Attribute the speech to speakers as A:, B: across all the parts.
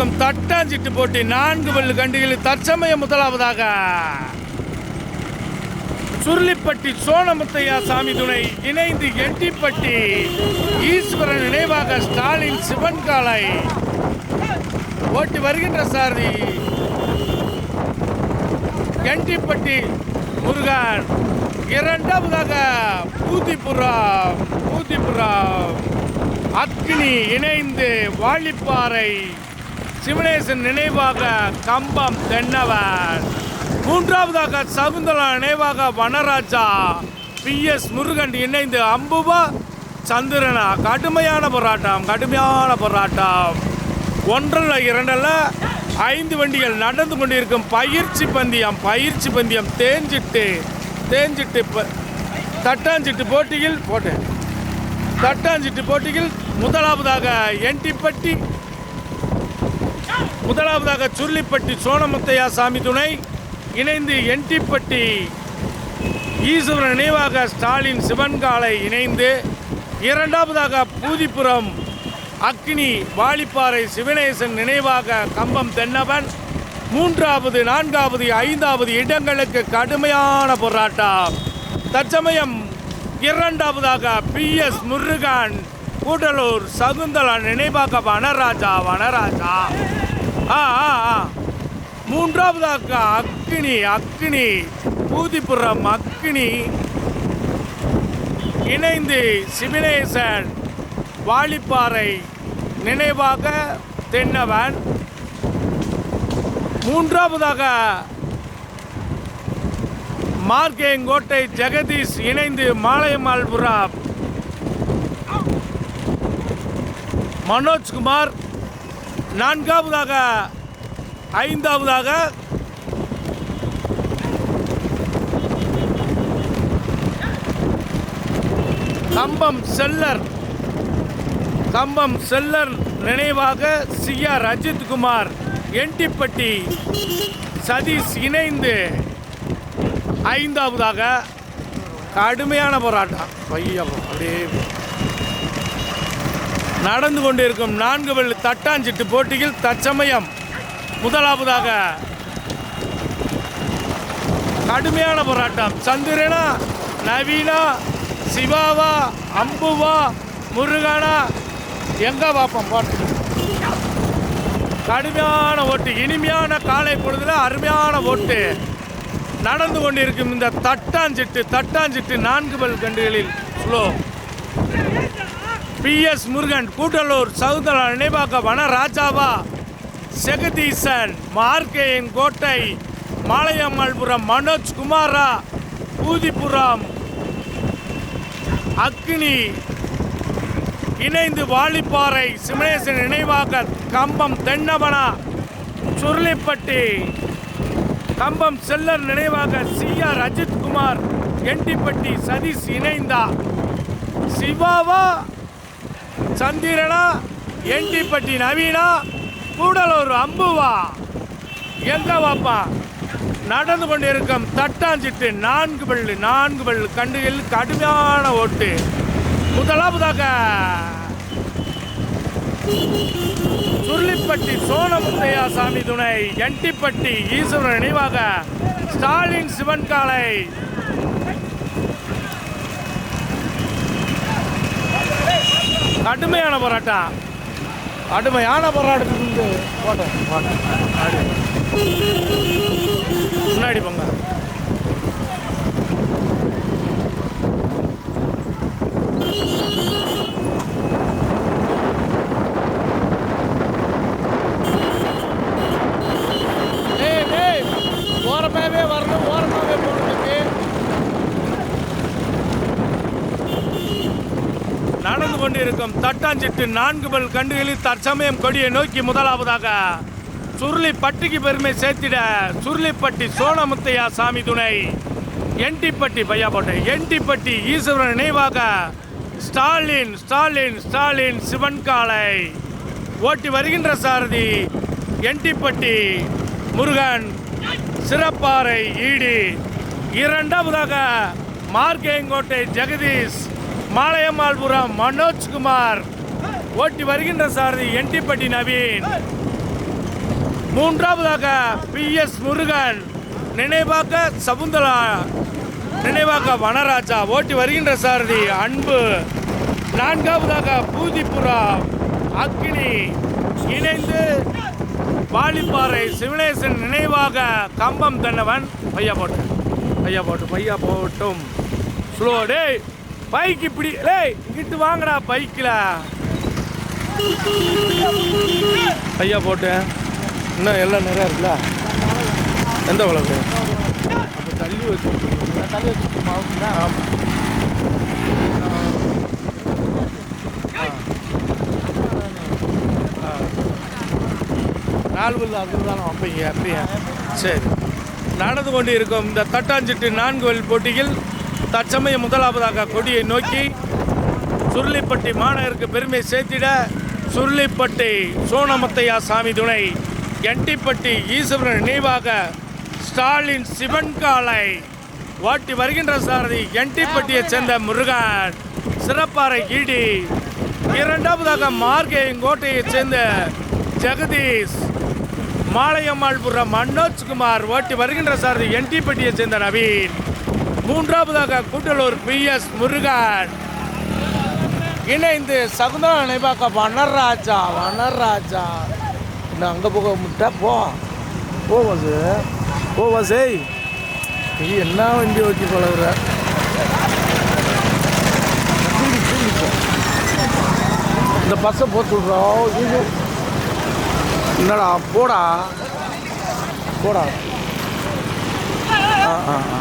A: நடந்து தட்டாஞ்சிட்டு போட்டி. நான்கு பல்லு கண்டுகளில் தற்சமயம் முதலாவதாக. சுருளிப்பட்டி சோனமுத்தையா சாமி துணை இணைந்து எட்டிப்பட்டி. ஈஸ்வரன் நினைவாக ஸ்டாலின் சிவன் காலை ஓட்டி வருகின்ற சாரதி. எண்டிப்பட்டி முருகன். இரண்டாவதாக பூதிபுரம் பூதிபுரம். அக்னி இணைந்து வாழிப்பாறை சிவனேசன் நினைவாக கம்பம் தென்னவர். மூன்றாவதாக சகுந்தலா நினைவாக வனராஜா. பி. எஸ். முருகன் இணைந்து அம்புவா சந்திரனா. கடுமையான போராட்டம் கடுமையான போராட்டம். ஒன்றல்ல இரண்டல்ல ஐந்து வண்டிகள் நடந்து கொண்டிருக்கும் பயிற்சி பந்தயம் பயிற்சி பந்தயம் தேஞ்சிட்டு தேஞ்சிட்டு ப- தட்டாஞ்சிட்டு போட்டியில் போட்டேன். தட்டாஞ்சிட்டு போட்டியில் முதலாவதாக என்டிப்பட்டி முதலாவதாக சுருளிப்பட்டி சோனமுத்தையா சாமி துணை இணைந்து என்டிப்பட்டி ஈஸ்வரன் நினைவாக ஸ்டாலின் சிவன்காலை இணைந்து இரண்டாவதாக பூதிப்புறம் அக்னி வாலிப்பாறை சிவனேசன் நினைவாக கம்பம் தென்னவன் மூன்றாவது நான்காவது ஐந்தாவது இடங்களுக்கு கடுமையான போராட்டம். தற்சமயம் இரண்டாவதாக பி எஸ் முருகன் கூடலூர் சகுந்தலா நினைவாக வனராஜா வனராஜா. ஆ ஆ ஆ. மூன்றாவதாக அக்னி அக்னி. பூதிபுரம் அக்னி. இணைந்து சிவனேசன் வாலிப்பாறை நினைவாக தென்னவன். மூன்றாவதாக மார்க்கேங்கோட்டை ஜெகதீஷ் இணைந்து மாலையம்மாள்புரம் மனோஜ்குமார் நான்காவதாக ஐந்தாவதாக கம்பம் செல்லர் கம்பம் செல்லர் நினைவாக சி. ஆர். அஜித்குமார் என்டிப்பட்டி சதீஷ் இணைந்து ஐந்தாவதாக கடுமையான போராட்டம். பையன் அப்படியே நடந்து கொண்டிருக்கும் நான்கு வெள்ளி தட்டாஞ்சிட்டு போட்டியில் தற்சமயம் முதலாவதாக கடுமையான போராட்டம். சந்திரனா நவீனா சிவாவா அம்புவா முருகனா எங்க பார்ப்போம் போட்டு. கடுமையான ஓட்டு இனிமையான காலை பொழுதுல அருமையான ஓட்டு. நடந்து கொண்டிருக்கும் இந்த தட்டாஞ்சிட்டு தட்டாஞ்சிட்டு நான்கு பல் கண்டுகளில் slow. P S Murugan Gudalur Soundara நினைவாக்க வனராஜாவா செகதீசன் மார்கேயின் கோட்டை மாலையம்மாள்புரம் மனோஜ் குமாரா பூதிபுரம் அக்னி இணைந்து வாலிப்பாறை சிமனேசன் நினைவாக கம்பம் தென்னவனா சுருளிப்பட்டி கம்பம் செல்லர் நினைவாக சி ஆர் அஜித்குமார் கெண்டிப்பட்டி சதீஷ் இணைந்தா. சிவாவா சந்திரனா எண்டிப்பட்டி நவீனா கூடலூர் அம்புவா. எங்க வாப்பா? நடந்து கொண்டிருக்கும் தட்டாஞ்சிட்டு நான்கு பள்ளு நான்கு பள்ளு கண்டுகள் கடுமையான ஓட்டு. முதலாவதாக சுருளிப்பட்டி சோனமுத்தையா சாமி துணை எண்டிப்பட்டி ஈஸ்வரன் நினைவாக ஸ்டாலின் சிவன் காலை கடுமையான போராட்டம் கடுமையான போராட்டத்துக்கு போட்டோம் போட்டோம். முன்னாடி போங்க. நடந்து கொண்டிருக்கும் தட்டாஞ்சிட்டு நான்கு பல் கண்டுகளில் தற்சமயம் கொடியை நோக்கி முதலாவதாக சுருளிப்பட்டிக்கு பெருமை சேர்த்திட சுருளிப்பட்டி சோழமுத்தையா சாமி துணை. என்டிப்பட்டி பையா போட்டேன் என்டிப்பட்டி ஈஸ்வரன் நினைவாக ஸ்டாலின் ஸ்டாலின் ஸ்டாலின் சிவன் காளை. ஓட்டி வருகின்ற சாரதி என்டிப்பட்டி முருகன் சிறப்பாறை ஈடி. இரண்டாவதாக மார்க்கேங்கோட்டை ஜெகதீஷ் மாலையம்மாள்புரம் மனோஜ்குமார் ஓட்டி வருகின்ற சாரதி என்டிப்பட்டி நவீன். மூன்றாவதாக பி எஸ் முருகன். நினைவாக்க சகுந்தலா நினைவாக்க வனராஜா ஓட்டி வருகின்ற சாரதி அன்பு. நான்காவதாக பூதிபுரா அக்னி. இணைந்து வாலிப்பாறை சிவனேசன் நினைவாக கம்பம் தன்னவன் பையா போட்டு பையா போட்டு பையா போட்டும். ஸ்லோ டேய். பைக் இப்படி டேய் இங்கிட்டு வாங்கடா பைக்கில். பையா போட்டு. இன்னும் எல்லாம் நிறையா இருக்குல்ல? எந்த உலகு அப்போ தள்ளி வச்சு
B: தள்ளி
A: ஆமாம் நாலு பல்லு அது தானே வைப்பீங்க அப்படியா? சரி. நடந்து கொண்டு இருக்கும் இந்த தட்டாஞ்சிட்டு நான்கு வழி போட்டியில் தற்சமயம் முதலாவதாக கொடியை நோக்கி சுருளிப்பட்டி மாநகருக்கு பெருமை சேர்த்திட சுருளிப்பட்டி சோனமுத்தையா சாமி துணை என்டிப்பட்டி ஈஸ்வரன் நினைவாக ஸ்டாலின் சிவன் காலை ஓட்டி வருகின்ற சாரதி என்டிப்பட்டியைச் சேர்ந்த முருகன். சிறப்பாறை ஈடி. இரண்டாவதாக மார்கேயங்கோட்டையைச் சேர்ந்த ஜெகதீஷ். மாலையம்மாள்புரம் மனோஜ்குமார் ஓட்டி வருகின்ற சாரதி என்டிப்பட்டியைச் சேர்ந்த நவீன். மூன்றாவதாக கூட்டலூர் பி எஸ் முருகன். இணைந்து சகுந்தர நினைவாக்க வனராஜா வனராஜா. நான் அங்கே போக முட்டா? போ. போ வசு. போ நீ என்ன வண்டி ஓட்டி பழகுற? இந்த பஸ்ஸை போட்டு விட்றோம் என்னடா போடா. போடா. ஆ ஆ ஆ.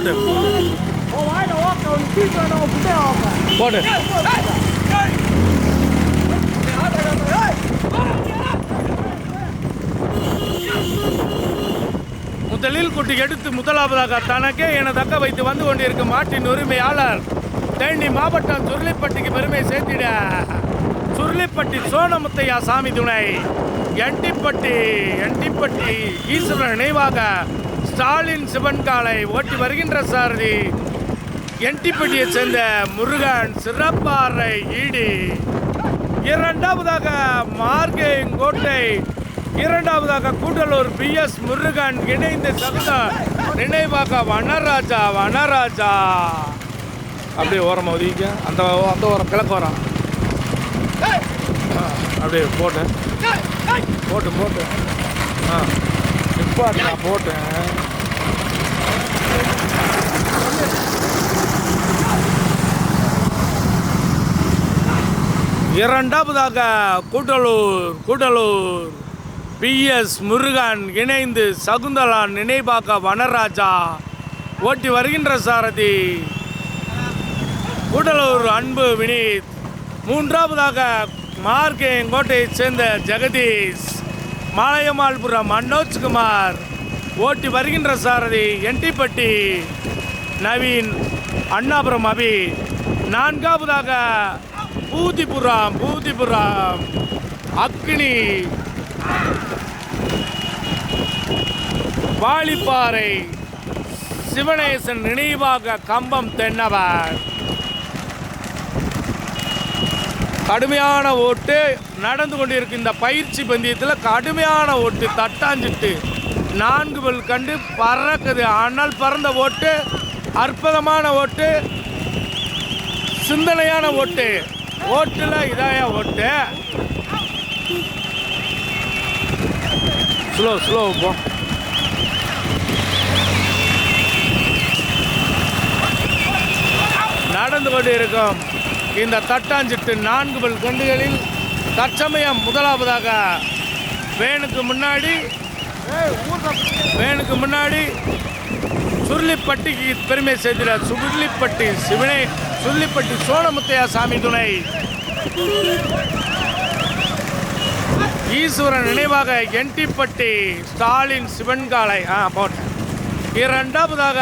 A: போட்டு. போடு முதலில் குட்டி எடுத்து முதலாவதாக தனக்கே என தக்க வைத்து வந்து கொண்டிருக்கும் மாட்டின் உரிமையாளர் தேனி மாவட்டம் சுருளிப்பட்டிக்கு பெருமை சேர்த்திட சுருளிப்பட்டி சோனமுத்தையா சாமி துணை. எண்டிப்பட்டி எண்டிப்பட்டி ஈஸ்வரன் நினைவாக ஸ்டாலின் சிவன் காலை ஓட்டி வருகின்ற சாரதி என்டிப்பட்டியை சேர்ந்த முருகன் சிறப்பாறை ஈடி. இரண்டாவதாக மார்கேங்கோட்டை இரண்டாவதாக கூடலூர் பி எஸ் முருகன் இணைந்து சகுந்த நினைவாக வனராஜா வனராஜா. அப்படியே ஓரமாக ஒதுக்க அந்த அந்த ஓரம் கிழக்கு ஓரம். ஆ, அப்படியே போட்டேன். போட்டு போட்டு. ஆ நிப்பாட்டு நான் போட்டேன். இரண்டாவதாக கூட்டலூர் கூட்டலூர் பிஎஸ் முருகன் இணைந்து சகுந்தலா நினைவாக வனராஜா ஓட்டி வருகின்ற சாரதி. கூடலூர் அன்பு வினீத். மூன்றாவதாக மார்க்கேங்கோட்டையைச் சேர்ந்த ஜெகதீஷ். மாலையமால்புரம் மனோஜ்குமார் ஓட்டி வருகின்ற சாரதி என்டிப்பட்டி. நவீன் அண்ணாபுரம் அபி. நான்காவதாக பூதிபுரம் பூதிபுரம். அக்னி. வாலிப்பாறை. சிவனேசன் நினைவாக கம்பம் தென்னவர். கடுமையான ஓட்டு நடந்து கொண்டிருக்கும் இந்த பயிற்சி பந்தயத்தில் கடுமையான ஓட்டு தட்டாஞ்சிட்டு. நான்கு பல் கண்டு பறக்குது. ஆனால் பறந்த ஓட்டு அற்புதமான ஓட்டு சிந்தனையான ஓட்டு. ஓட்டுல இதாயா ஓட்டு? ஸ்லோ ஸ்லோ போ. நடந்து கொண்டு இருக்கும் இந்த தட்டாஞ்சிட்டு நான்கு பல் கண்டுகளில் தற்சமயம் முதலாவதாக வேனுக்கு முன்னாடி வேனுக்கு முன்னாடி சுருளிப்பட்டிக்கு பெருமை செய்திட சுருளிப்பட்டி சிவனே சுருளிப்பட்டி சோழமுத்தையா சாமி துணை. ஈஸ்வரன் நினைவாக என்டிப்பட்டி ஸ்டாலின் சிவன்காலை ஆ போட்டேன். இரண்டாவதாக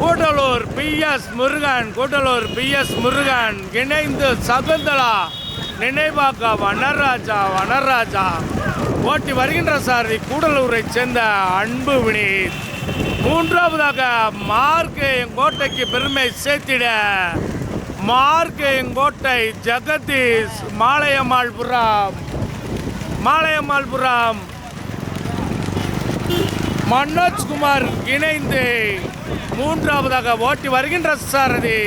A: Gudalur P S Murugan Gudalur P S Murugan இணைந்து சகுந்தலா நினைவாக வனராஜா வனராஜா. ஓட்டி வருகின்ற சாரதி கூடலூரை சேர்ந்த அன்பு வினீத். மூன்றாவதாக மார்க்கேயங்கோட்டைக்கு பெருமை சேர்த்திட. மார்க்கேயங்கோட்டை ஜெகதீஷ் மாலையம்மாள்புரம். மாலையம்மாள்புரம். மனோஜ்குமார் இணைந்து மூன்றாவதாக ஓட்டி வருகின்ற சாரதி.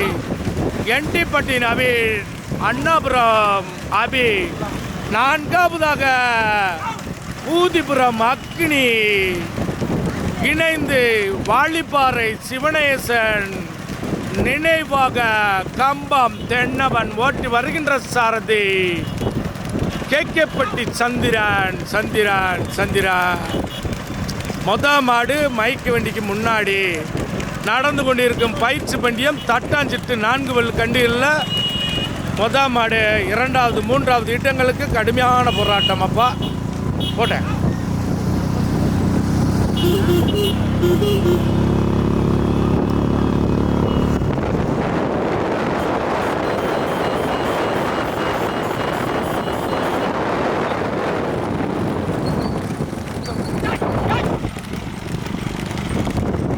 A: என்டிப்பட்டி நவீன் அண்ணாபுரம் அபி. நான்காவதாக ஊதிபுரம் அக்னி. இணைந்து வாலிப்பாறை சிவனேசன் நினைவாக கம்பம் தென்னவன் ஓட்டி வருகின்ற சாரதி. கேக்கேப்பட்டி சந்திரன் சந்திரன் சந்திரன். மொத மாடு மைக்கு வண்டிக்கு முன்னாடி நடந்து கொண்டிருக்கும் பயிற்சி பண்டியம் தட்டாஞ்சிட்டு நான்கு வல் கண்டிகளில் மொத மாடு இரண்டாவது மூன்றாவது இடங்களுக்கு கடுமையான போராட்டம் அப்பா. போட்டேன்.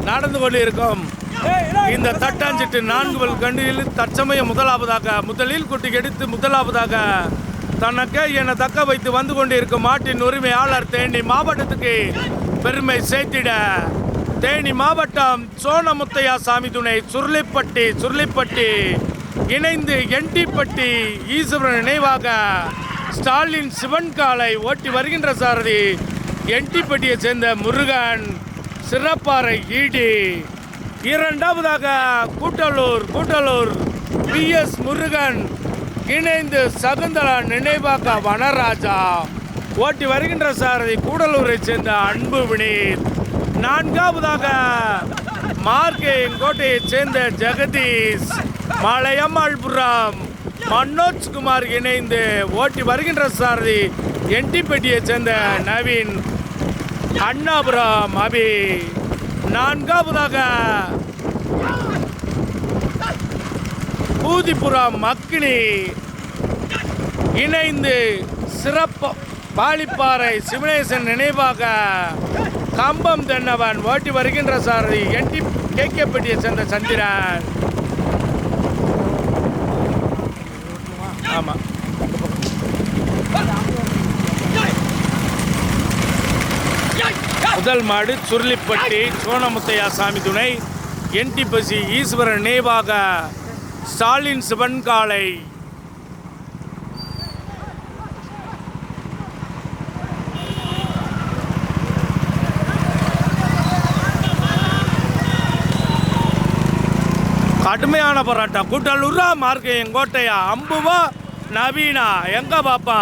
A: நடந்து கொண்டிருக்கும் இந்த தட்டாஞ்சிட்டு நான்கு கண்டியில் தற்சமயம் முதலாவதாக முதலில் குட்டி எடுத்து முதலாவதாக தனக்கு என்னை தக்க வைத்து வந்து கொண்டிருக்கும் மாட்டின் உரிமையாளர் தேனி மாவட்டத்துக்கு பெருமை சேர்த்திட தேனி மாவட்டம் சோனமுத்தையா சாமி துணை சுருளிப்பட்டி சுருளிப்பட்டி. இணைந்து என்டிப்பட்டி ஈஸ்வரன் நினைவாக ஸ்டாலின் சிவன் காலை ஓட்டி வருகின்ற சாரதி. என்டிப்பட்டியை சேர்ந்த முருகன் சிறப்பாறை ஈடி. இரண்டாவதாக கூட்டலூர் கூட்டலூர் பி எஸ் முருகன் இணைந்து சகுந்தலா நினைவாக வனராஜா ஓட்டி வருகின்ற சாரதி. கூடலூரை சேர்ந்த அன்பு வினீத். நான்காவதாக மார்க்கேயன் கோட்டையைச் சேர்ந்த ஜெகதீஷ் மலையம்மாள்புரம் மனோஜ்குமார் இணைந்து ஓட்டி வருகின்ற சாரதி என்டிப்பட்டியைச் சேர்ந்த நவீன் அண்ணாபுரம் அபி. நான்காவதாக பூதிபுரம் மக்கினி இணைந்து சிறப்பு பாலிப்பாறை சிவனேசன் நினைவாக கம்பம் தென்னவன் ஓட்டி வருகின்ற சாரதி என்டி கேக்கப்பட்டியை சேர்ந்த சந்திரன். ஆமாம் முதல் மாடு சுருளிப்பட்டி சோனமுத்தையா சாமி துணை என்டிபசி ஈஸ்வரன் நினைவாக ஸ்டாலின் சிவன் காலை. கடுமையான போராட்டம். கூட்டலூரா மார்க்கையன் கோட்டையா அம்புவா நவீனா எங்க பாப்பா?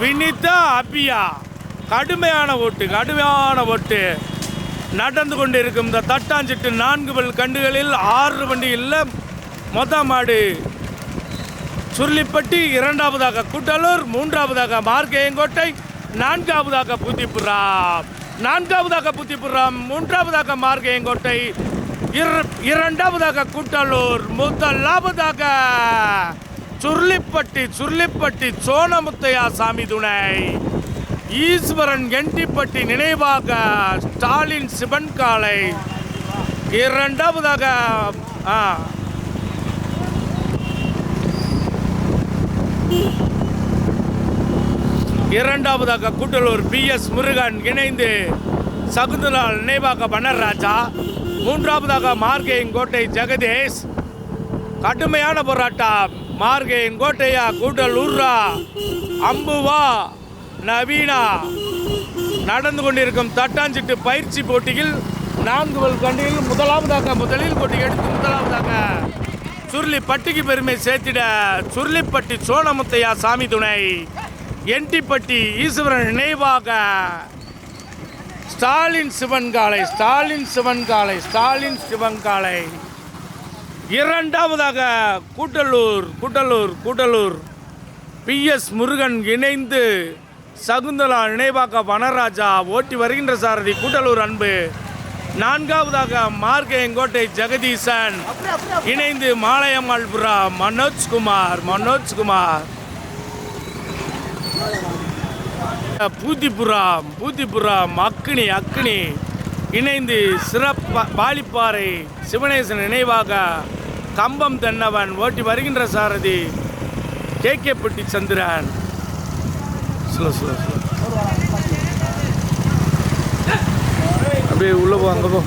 A: வினிதா அப்பியா கடுமையான ஓட்டு கடுமையான ஓட்டு. நடந்து கொண்டிருக்கும் இந்த தட்டாஞ்சிட்டு நான்கு பல் கண்டுகளில் ஆறு வண்டியில் மொத மாடு. சுருளிப்பட்டி இரண்டாவதாக கூட்டலூர் மூன்றாவதாக மார்க்கையங்கோட்டை நான்காவதாக புத்திப்புறாம் நான்காவதாக புத்திப்புறாம் மூன்றாவதாக மார்க்கையங்கோட்டை இரண்டாவதாக கூட்டலூர் முதலாவதாக சுருளிப்பட்டி சுருளிப்பட்டி சோனமுத்தையா சாமி துணை. ஈஸ்வரன் எண்டிப்பட்டி நினைவாக ஸ்டாலின் சிவன் காலை. இரண்டாவதாக ஆ. இரண்டாவதாக கூட்டலூர் பி எஸ் முருகன் இணைந்து சகுந்தலால் நினைவாக பனர்ராஜா மூன்றாவதாக மார்கேயின் கோட்டை ஜெகதீஷ். கடுமையான போராட்டம். மார்கேயின் கோட்டையா கூட்டல் உர்ரா அம்புவா நவீனா. நடந்து கொண்டிருக்கும் தட்டாஞ்சிட்டு பயிற்சி போட்டியில் நான்கு கண்டியில் முதலாவதாக முதலில் போட்டி எடுத்து முதலாவதாக சுருளிப்பட்டிக்கு பெருமை சேர்த்திட சுருளிப்பட்டி சோழமுத்தையா சாமி துணை. என்டிப்பட்டி ஈஸ்வரன் நினைவாக ஸ்டாலின் சிவன் காலை ஸ்டாலின் சிவன் காலை ஸ்டாலின் சிவன் காலை. இரண்டாவதாக கூட்டலூர் கூட்டலூர் கூட்டலூர். பிஎஸ் முருகன் இணைந்து சகுந்தலா நினைவாக்க வனராஜா ஓட்டி வருகின்ற சாரதி கூட்டலூர் அன்பு. நான்காவதாக மார்க்கையங்கோட்டை ஜெகதீசன் இணைந்து மாலையம்மாள்புரா மனோஜ்குமார் மனோஜ்குமார். பூத்திபுரம் பூத்திபுரம் அக்னி அக்னி. இணைந்து சிறப்ப பாலிப்பாறை சிவனேசன் நினைவாக கம்பம் தென்னவன் ஓட்டி வருகின்ற சாரதி KKPatti Chandran. Slow slow slow அப்படியே உள்ள போ அங்கே போ.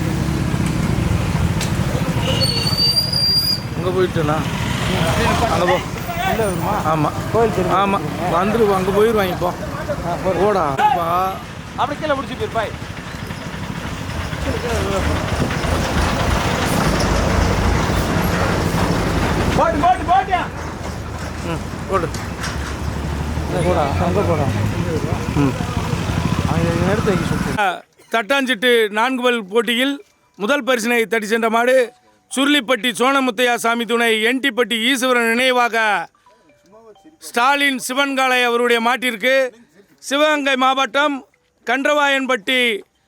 A: அங்கே போயிட்டுண்ணா அங்கே போ. ஆமாம்
B: கோயில்
A: ஆமாம் வந்துரு அங்கே போயிடுவாங்க இப்போ ஓடா பா
B: அப்படி கீழே பிடிச்சி போயிருப்பாய் போட்டு போட்டு போட்டியா
A: ம் போடு.
B: போடா அங்கே போடா.
A: தட்டாஞ்சிட்டு நான்கு பல் போட்டியில் முதல் பரிசினை தட்டி சென்ற மாடு சுருளிப்பட்டி சோனமுத்தையா சாமி துணை என்டிப்பட்டி ஈஸ்வரன் நினைவாக ஸ்டாலின் சிவன்காலை அவருடைய மாட்டிற்கு சிவகங்கை மாவட்டம் கன்றவாயன்பட்டி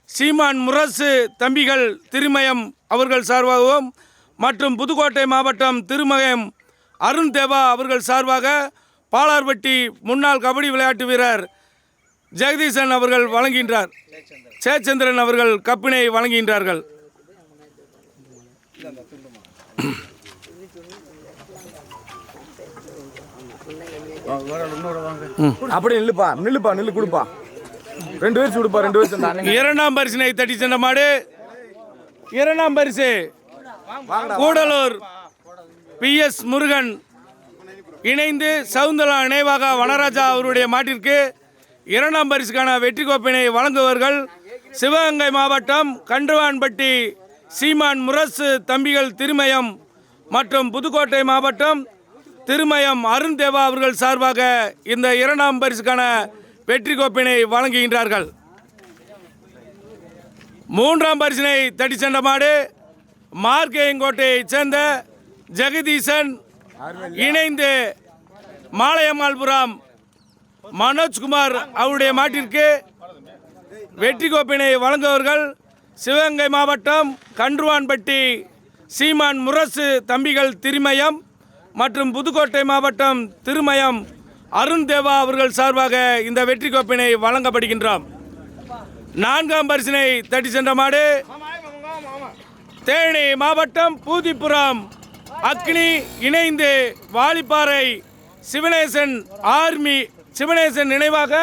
A: சீமான் முரசு தம்பிகள் திருமயம் அவர்கள் சார்பாகவும் மற்றும் புதுக்கோட்டை மாவட்டம் திருமயம் அருண் தேவா அவர்கள் சார்பாக பாலார்பட்டி முன்னாள் கபடி விளையாட்டு வீரர் ஜெகதீசன் அவர்கள் வழங்குகின்றார். சேச்சந்திரன் அவர்கள் கப்பினை வழங்குகின்றார்கள்.
B: அப்படி நில்லுப்பா நில்லுப்பா நில்லு கொடுப்பா. ரெண்டு பேர் சுடுப்பா ரெண்டு பேர்
A: இரண்டாம் பரிசினை தட்டி சென்ற மாடு இரண்டாம் பரிசு. கூடலூர் பிஎஸ் முருகன் இணைந்து சவுந்தலா நினைவாக வனராஜா அவருடைய மாட்டிற்கு இரண்டாம் பரிசுக்கான வெற்றி கோப்பினை வழங்குவர்கள் சிவகங்கை மாவட்டம் கன்றுவான்பட்டி சீமான் முரசு தம்பிகள் திருமயம் மற்றும் புதுக்கோட்டை மாவட்டம் திருமயம் அருண் தேவா அவர்கள் சார்பாக இந்த இரண்டாம் பரிசுக்கான வெற்றி கோப்பினை வழங்குகின்றார்கள். மூன்றாம் பரிசினை தட்டி சென்ற மாடு மார்க்கேயங்கோட்டையைச் சேர்ந்த ஜெகதீசன் இணைந்து மாலையம்மாள்புரம் மனோஜ்குமார் அவருடைய மாட்டிற்கு வெற்றி கோப்பினை வழங்குவர்கள் சிவகங்கை மாவட்டம் கன்றுவான்பட்டி சீமான் முரசு தம்பிகள் திருமயம் மற்றும் புதுக்கோட்டை மாவட்டம் திருமயம் அருண் தேவா அவர்கள் சார்பாக இந்த வெற்றி கோப்பினை வழங்கப்படுகின்றோம். நான்காம் பரிசினை தட்டி சென்ற மாடு தேனி மாவட்டம் பூதிப்புறம் அக்னி இணைந்து வாலிப்பாறை சிவனேசன் ஆர்மி சிவனேசன் நினைவாக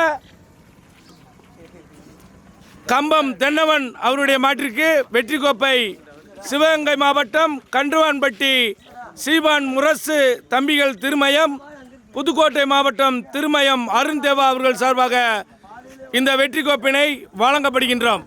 A: கம்பம் தென்னவன் அவருடைய மாட்டிற்கு வெற்றி கோப்பை சிவகங்கை மாவட்டம் கன்றுவான்பட்டி சீவான் முரசு தம்பிகள் திருமயம் புதுக்கோட்டை மாவட்டம் திருமயம் அருண் தேவா அவர்கள் சார்பாக இந்த வெற்றி கோப்பினை வழங்கப்படுகின்றோம்.